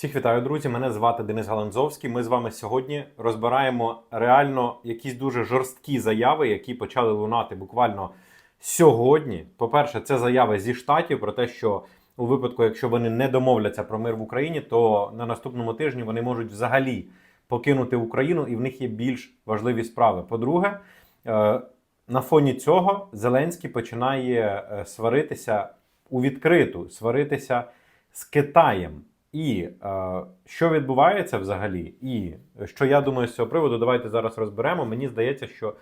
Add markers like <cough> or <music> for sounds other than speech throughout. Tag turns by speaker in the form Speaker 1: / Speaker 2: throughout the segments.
Speaker 1: Всіх вітаю, друзі! Мене звати Денис Галанзовський. Ми з вами сьогодні розбираємо реально якісь дуже жорсткі заяви, які почали лунати буквально сьогодні. По-перше, це заяви зі штатів про те, що у випадку, якщо вони не домовляться про мир в Україні, то на наступному тижні вони можуть взагалі покинути Україну, і в них є більш важливі справи. По-друге, е, на фоні цього Зеленський починає е, сваритися у відкриту, сваритися з Китаєм. І е, що відбувається взагалі, і що я думаю з цього приводу, давайте зараз розберемо. Мені здається, що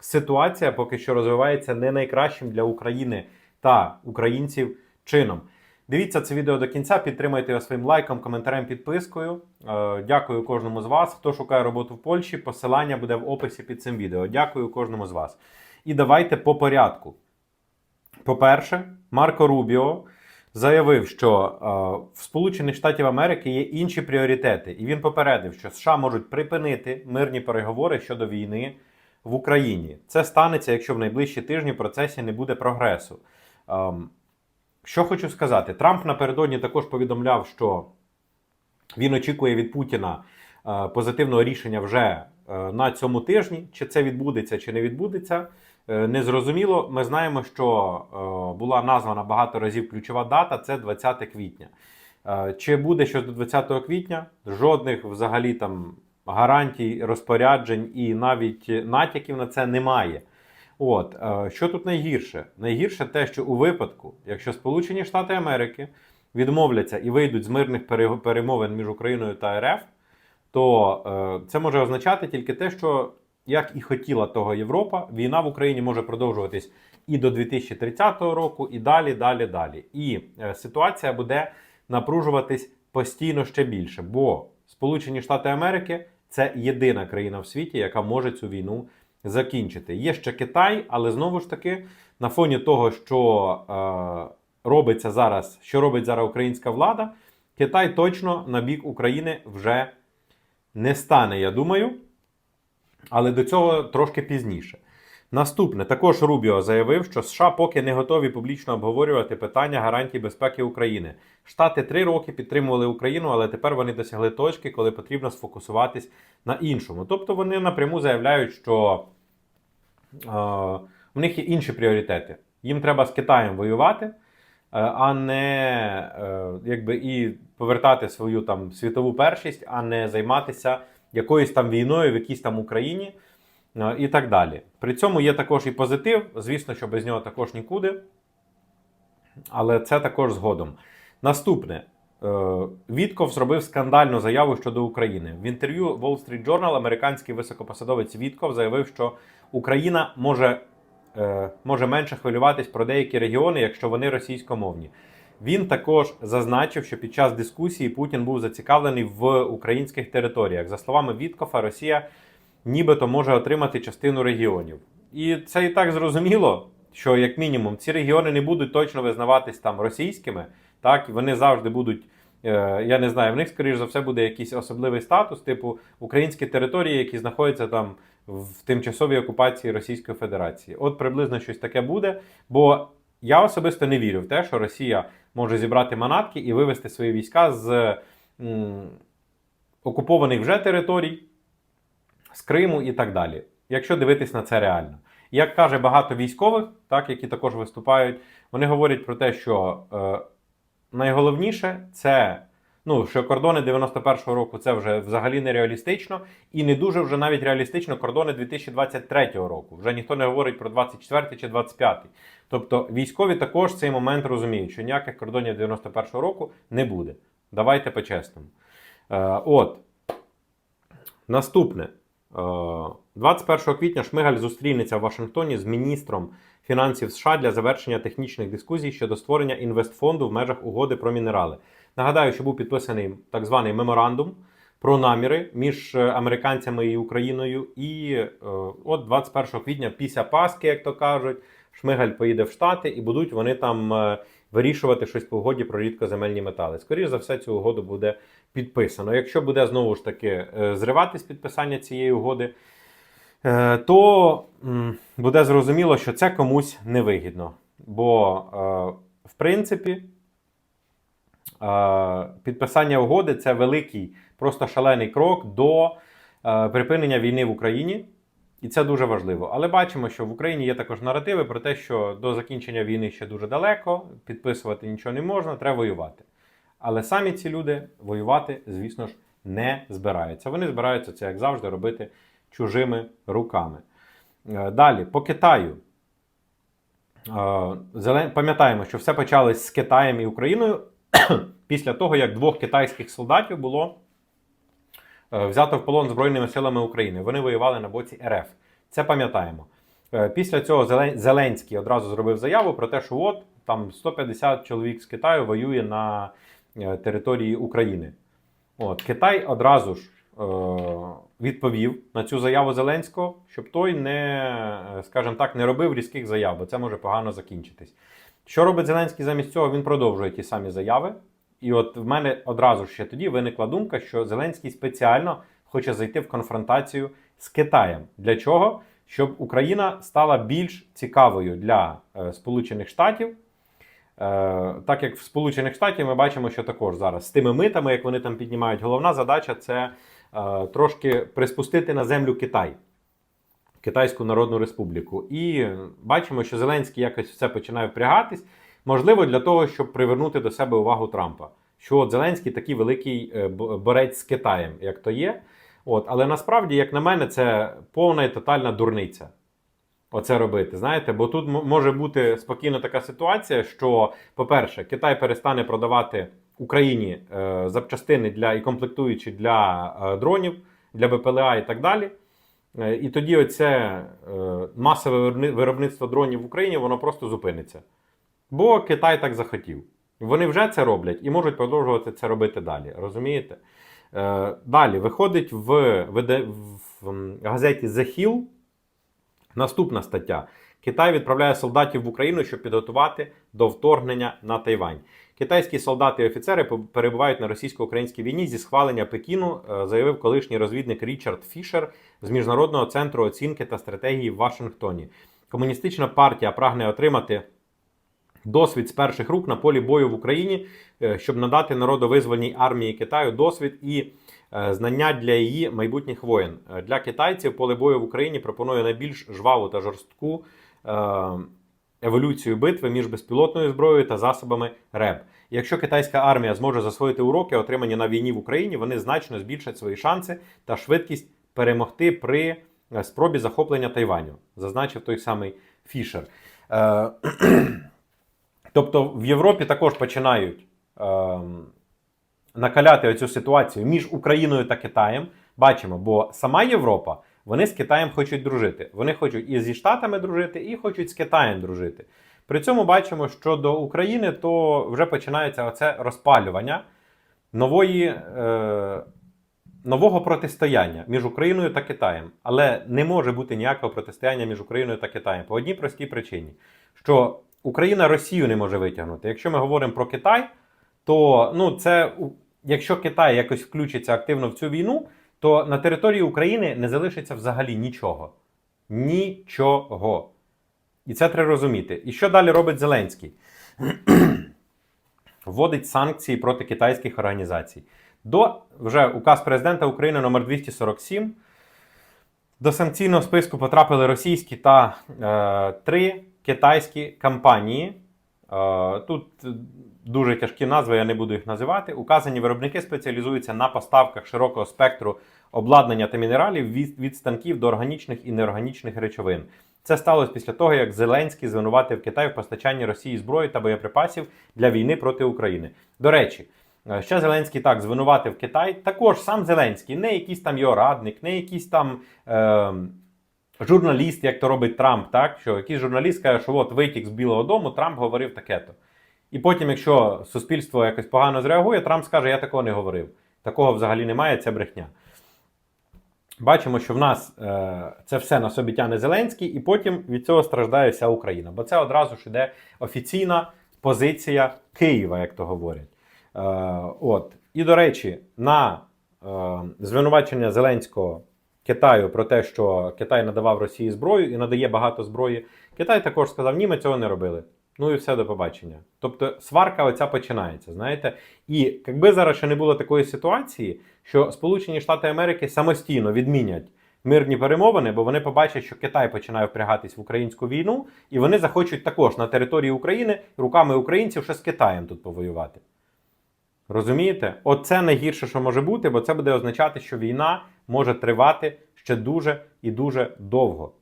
Speaker 1: ситуація поки що розвивається не найкращим для України та українців чином. Дивіться це відео до кінця, підтримайте його своїм лайком, коментарем, підпискою. Е, дякую кожному з вас. Хто шукає роботу в Польщі, посилання буде в описі під цим відео. Дякую кожному з вас. І давайте по порядку. По-перше, Марко Рубіо заявив, що е, в Сполучених Штатів Америки є інші пріоритети, і він попередив, що США можуть припинити мирні переговори щодо війни в Україні. Це станеться, якщо в найближчі тижні в процесі не буде прогресу. Ем, що хочу сказати, Трамп напередодні також повідомляв, що він очікує від Путіна е, позитивного рішення вже е, на цьому тижні. Чи це відбудеться, чи не відбудеться, незрозуміло. Ми знаємо, що е, була названа багато разів ключова дата це 20 квітня. Е, Чи буде щось до 20 квітня? Жодних взагалі там гарантій, розпоряджень і навіть натяків на це немає. От е, що тут найгірше? Найгірше те, що у випадку, якщо Сполучені Штати Америки відмовляться і вийдуть з мирних перемовин між Україною та РФ, то е, це може означати тільки те, що як і хотіла того Європа, війна в Україні може продовжуватись і до 2030 року, і далі, далі, далі. І е, ситуація буде напружуватись постійно ще більше, бо Сполучені Штати Америки це єдина країна в світі, яка може цю війну закінчити. Є ще Китай, але знову ж таки, на фоні того, що е, робиться зараз, що робить зараз українська влада, Китай точно на бік України вже не стане, я думаю. Але до цього трошки пізніше. Наступне також Рубіо заявив, що США поки не готові публічно обговорювати питання гарантій безпеки України. Штати три роки підтримували Україну, але тепер вони досягли точки, коли потрібно сфокусуватись на іншому. Тобто вони напряму заявляють, що е, у них є інші пріоритети. Їм треба з Китаєм воювати, е, а не е, якби і повертати свою там світову першість, а не займатися якоюсь там війною в якійсь там Україні е, і так далі. При цьому є також і позитив. Звісно, що без нього також нікуди. Але це також згодом. Наступне. Е, Вітков зробив скандальну заяву щодо України. В інтерв'ю Wall Street Journal американський високопосадовець Вітков заявив, що Україна може, е, може менше хвилюватись про деякі регіони, якщо вони російськомовні. Він також зазначив, що під час дискусії Путін був зацікавлений в українських територіях. За словами Віткофа, Росія нібито може отримати частину регіонів. І це і так зрозуміло, що як мінімум ці регіони не будуть точно визнаватись там російськими, так і вони завжди будуть. е, Я не знаю, в них, скоріш за все, буде якийсь особливий статус, типу українські території, які знаходяться там в тимчасовій окупації Російської Федерації. От приблизно щось таке буде. Бо я особисто не вірю в те, що Росія може зібрати манатки і вивести свої війська з м, окупованих вже територій, з Криму і так далі. Якщо дивитись на це реально. Як каже багато військових, так, які також виступають, вони говорять про те, що е, найголовніше це. Ну, що кордони 91-го року це вже взагалі нереалістично, і не дуже вже навіть реалістично кордони 2023 року. Вже ніхто не говорить про 24 чи 25. Тобто військові також в цей момент розуміють, що ніяких кордонів 91-го року не буде. Давайте по-чесному. Е, от. Наступне. Е, 21 квітня Шмигаль зустрінеться в Вашингтоні з міністром фінансів США для завершення технічних дискусій щодо створення інвестфонду в межах угоди про мінерали. Нагадаю, що був підписаний так званий меморандум про наміри між е, американцями і Україною. І е, от 21 квітня, після Пасхи, як то кажуть, Шмигаль поїде в Штати і будуть вони там е, вирішувати щось по угоді про рідкоземельні метали. Скоріше за все, цю угоду буде підписано. Якщо буде знову ж таки зриватись підписання цієї угоди, то буде зрозуміло, що це комусь невигідно. Бо, в принципі, підписання угоди це великий, просто шалений крок до е, припинення війни в Україні. І це дуже важливо. Але бачимо, що в Україні є також наративи про те, що до закінчення війни ще дуже далеко, підписувати нічого не можна, треба воювати. Але самі ці люди воювати, звісно ж, не збираються. Вони збираються це, як завжди, робити чужими руками. Е, Далі, по Китаю. Е, Пам'ятаємо, що все почалось з Китаєм і Україною після того, як двох китайських солдатів було е, взято в полон Збройними силами України. Вони воювали на боці РФ. Це пам'ятаємо. Е, Після цього Зеленський одразу зробив заяву про те, що от там 150 чоловік з Китаю воює на е, території України. От, Китай одразу ж е, відповів на цю заяву Зеленського, щоб той не, скажімо так, не робив різких заяв, бо це може погано закінчитись. Що робить Зеленський замість цього? Він продовжує ті самі заяви. І от в мене одразу ж ще тоді виникла думка, що Зеленський спеціально хоче зайти в конфронтацію з Китаєм. Для чого? Щоб Україна стала більш цікавою для е, Сполучених Штатів. Е, так як в Сполучених Штатів ми бачимо, що також зараз з тими митами, як вони там піднімають, головна задача це е, трошки приспустити на землю Китай, Китайську Народну Республіку. І бачимо, що Зеленський якось все починає впрягатись, можливо, для того, щоб привернути до себе увагу Трампа. Що от Зеленський такий великий е, борець з Китаєм, як то є. От, але насправді, як на мене, це повна і тотальна дурниця. Оце робити, знаєте, бо тут може бути спокійно така ситуація, що, по-перше, Китай перестане продавати Україні е, запчастини для і комплектуючі для е, дронів, для БПЛА і так далі. Е, і тоді оце е, масове виробництво дронів в Україні воно просто зупиниться. Бо Китай так захотів. Вони вже це роблять і можуть продовжувати це робити далі. Розумієте? Е, далі виходить в, в м, газеті The Hill наступна стаття. Китай відправляє солдатів в Україну, щоб підготувати до вторгнення на Тайвань. Китайські солдати і офіцери перебувають на російсько-українській війні зі схвалення Пекіну, е, заявив колишній розвідник Річард Фішер з Міжнародного центру оцінки та стратегії в Вашингтоні. Комуністична партія прагне отримати досвід з перших рук на полі бою в Україні, е, щоб надати народовизвольній армії Китаю досвід і е, знання для її майбутніх воєн. Е, Для китайців поле бою в Україні пропонує найбільш жваву та жорстку еволюцію битви між безпілотною зброєю та засобами РЕБ. Якщо китайська армія зможе засвоїти уроки, отримані на війні в Україні, вони значно збільшать свої шанси та швидкість перемогти при спробі захоплення Тайваню, зазначив той самий Фішер. <clears throat> Е, Тобто в Європі також починають ем, накаляти оцю ситуацію між Україною та Китаєм. Бачимо, бо сама Європа вони з Китаєм хочуть дружити. Вони хочуть і зі Штатами дружити, і хочуть з Китаєм дружити. При цьому бачимо, що до України то вже починається оце розпалювання нової, е, нового протистояння між Україною та Китаєм. Але не може бути ніякого протистояння між Україною та Китаєм по одній простій причині, що Україна Росію не може витягнути. Якщо ми говоримо про Китай, то ну, це, якщо Китай якось включиться активно в цю війну, то на території України не залишиться взагалі нічого. Нічого. І це треба розуміти. І що далі робить Зеленський? <clears throat> Вводить санкції проти китайських організацій. До вже указ президента України номер 247 до санкційного списку потрапили російські та е, три китайські компанії. Е, тут дуже тяжкі назви, я не буду їх називати. Указані виробники спеціалізуються на поставках широкого спектру обладнання та мінералів від, від станків до органічних і неорганічних речовин. Це сталося після того, як Зеленський звинуватив Китай в постачанні Росії зброї та боєприпасів для війни проти України. До речі, е, ще Зеленський так звинуватив Китай. Також сам Зеленський, не якийсь там його радник, не якийсь там. Е, Журналіст, як то робить Трамп, так що якийсь журналіст каже, що от витік з Білого Дому, Трамп говорив таке-то. І потім, якщо суспільство якось погано зреагує, Трамп скаже, я такого не говорив. Такого взагалі немає, це брехня. Бачимо, що в нас е, це все на собі тяне Зеленський, і потім від цього страждає вся Україна. Бо це одразу ж іде офіційна позиція Києва, як то говорять. Е, от. І до речі, на е, звинувачення Зеленського Китаю про те, що Китай надавав Росії зброю і надає багато зброї. Китай також сказав, ні, ми цього не робили. Ну і все до побачення. Тобто сварка оця починається, знаєте. І якби зараз ще не було такої ситуації, що Сполучені Штати Америки самостійно відмінять мирні перемовини, бо вони побачать, що Китай починає впрягатись в українську війну, і вони захочуть також на території України руками українців ще з Китаєм тут повоювати. Розумієте? Оце найгірше, що може бути, бо це буде означати, що війна може тривати ще дуже і дуже довго.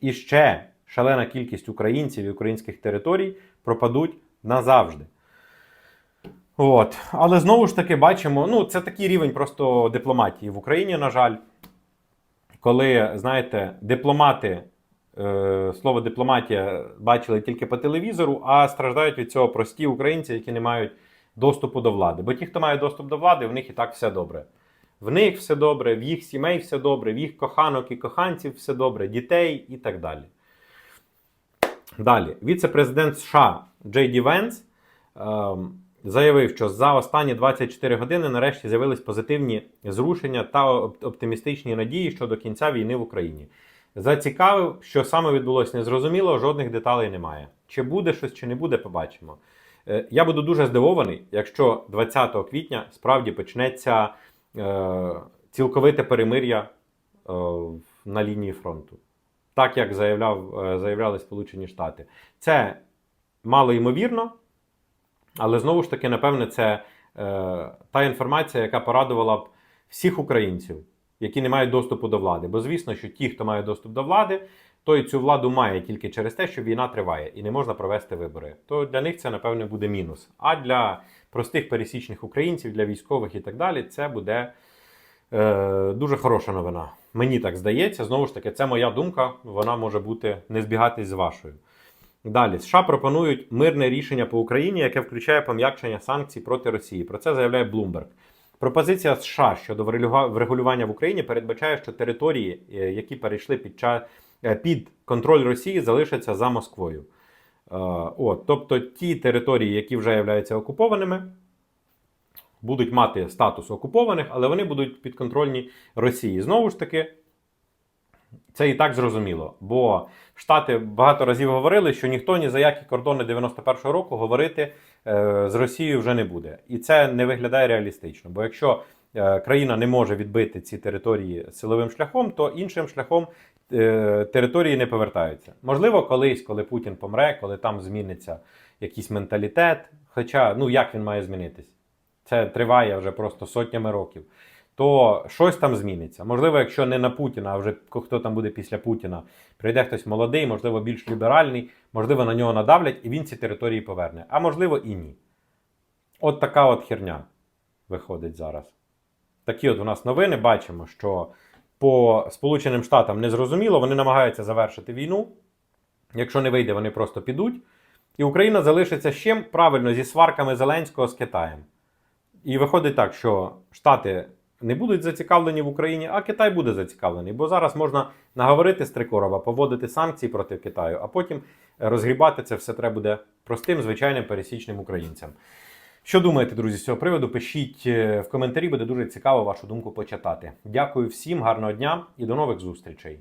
Speaker 1: І ще шалена кількість українців і українських територій пропадуть назавжди. От. Але знову ж таки бачимо, ну це такий рівень просто дипломатії в Україні, на жаль. Коли, знаєте, дипломати, е, слово дипломатія бачили тільки по телевізору, а страждають від цього прості українці, які не мають доступу до влади. Бо ті, хто має доступ до влади, в них і так все добре. В них все добре, в їх сімей все добре, в їх коханок і коханців все добре, дітей і так далі. Далі, віце-президент США Джей Ді Венс ем, заявив, що за останні 24 години нарешті з'явились позитивні зрушення та оптимістичні надії щодо кінця війни в Україні. Зацікавив, що саме відбулося незрозуміло, жодних деталей немає. Чи буде щось, чи не буде, побачимо. Е, Я буду дуже здивований, якщо 20 квітня справді почнеться е, цілковите перемир'я е, на лінії фронту. Так як заявляв, заявляли Сполучені Штати. Це мало ймовірно, але знову ж таки, напевне, це та інформація, яка порадувала б всіх українців, які не мають доступу до влади. Бо звісно, що ті, хто має доступ до влади, той цю владу має тільки через те, що війна триває і не можна провести вибори. То для них це, напевне, буде мінус. А для простих пересічних українців, для військових і так далі, це буде е, дуже хороша новина. Мені так здається. Знову ж таки, це моя думка, вона може бути не збігатись з вашою. Далі США пропонують мирне рішення по Україні, яке включає пом'якшення санкцій проти Росії. Про це заявляє Bloomberg. Пропозиція США щодо врегулювання в Україні передбачає, що території, е, які перейшли під час під контроль Росії, залишаться за Москвою. Е, От, тобто ті території, які вже являються окупованими, будуть мати статус окупованих, але вони будуть підконтрольні Росії. Знову ж таки, це і так зрозуміло, бо Штати багато разів говорили, що ніхто ні за які кордони 91-го року говорити е, з Росією вже не буде. І це не виглядає реалістично. Бо якщо е, країна не може відбити ці території силовим шляхом, то іншим шляхом е, території не повертаються. Можливо, колись, коли Путін помре, коли там зміниться якийсь менталітет. Хоча, ну як він має змінитись? Це триває вже просто сотнями років. То щось там зміниться. Можливо, якщо не на Путіна, а вже хто там буде після Путіна, прийде хтось молодий, можливо, більш ліберальний, можливо, на нього надавлять і він ці території поверне. А можливо, і ні. От така от херня виходить зараз. Такі от у нас новини. Бачимо, що по Сполученим Штатам незрозуміло, вони намагаються завершити війну. Якщо не вийде, вони просто підуть. І Україна залишиться чим? Правильно, зі сварками Зеленського з Китаєм. І виходить так, що Штати не будуть зацікавлені в Україні, а Китай буде зацікавлений. Бо зараз можна наговорити з Трикорова, поводити санкції проти Китаю, а потім розгрібати це все треба буде простим, звичайним пересічним українцям. Що думаєте, друзі, з цього приводу? Пишіть е, в коментарі, буде дуже цікаво вашу думку почитати. Дякую всім, гарного дня і до нових зустрічей.